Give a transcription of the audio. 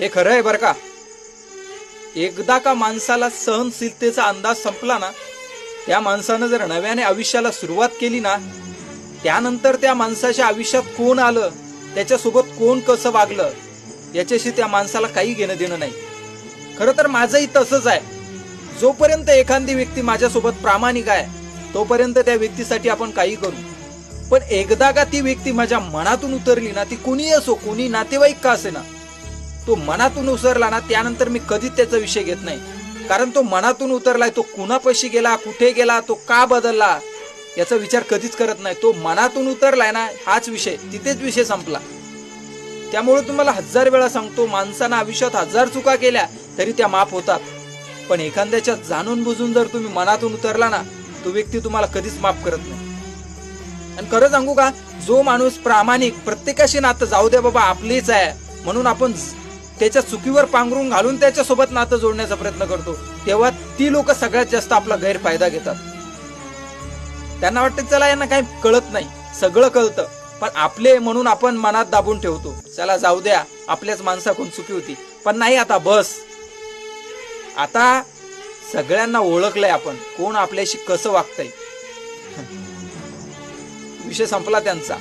हे खरं आहे बरं का? एकदा का माणसाला सहनशीलतेचा अंदाज संपला ना त्या माणसानं जर नव्याने आयुष्याला सुरुवात केली ना त्यानंतर त्या माणसाच्या आयुष्यात कोण आलं त्याच्यासोबत कोण कसं वागलं याच्याशी त्या माणसाला काही घेणं देणं नाही. खरं तर माझंही तसंच आहे. जोपर्यंत एखादी व्यक्ती माझ्यासोबत प्रामाणिक आहे तोपर्यंत त्या व्यक्तीसाठी आपण काही करू. पण एकदा का ती व्यक्ती माझ्या मनातून उतरली ना ती कुणी असो कुणी नातेवाईक का असे ना तो मनातून उसरला ना त्यानंतर मी कधीच त्याचा विषय घेत नाही. कारण तो मनातून उतरलाय तो कुणापाशी गेला कुठे गेला तो का बदलला याचा विचार कधीच करत नाही. तो मनातून उतरलाय ना हाच विषय तिथेच विषय संपला. त्यामुळे तुम्हाला हजार वेळा सांगतो माणसानं आयुष्यात हजार चुका केल्या तरी त्या माफ होतात. पण एखाद्याच्या जाणून बुजून जर तुम्ही मनातून उतरला ना तो व्यक्ती तुम्हाला कधीच माफ करत नाही. आणि खरं सांगू का जो माणूस प्रामाणिक प्रत्येकाशी नातं जाऊ द्या बाबा आपलीच आहे. म्हणून आपण त्याच्या चुकीवर पांघरून घालून त्याच्या सोबत नातं जोडण्याचा प्रयत्न करतो. तेव्हा ती लोक सगळ्यात जास्त आपला गैरफायदा घेतात. त्यांना वाटतं चला यांना काही कळत नाही. सगळं कळतं. पण आपले म्हणून आपण मनात दाबून ठेवतो. चला जाऊ द्या. आपल्याच माणसाकडून चुकी होती. पण नाही आता बस. आता सगळ्यांना ओळखलंय आपण. कोण आपल्याशी कसं वागतंय. विषय संपला त्यांचा.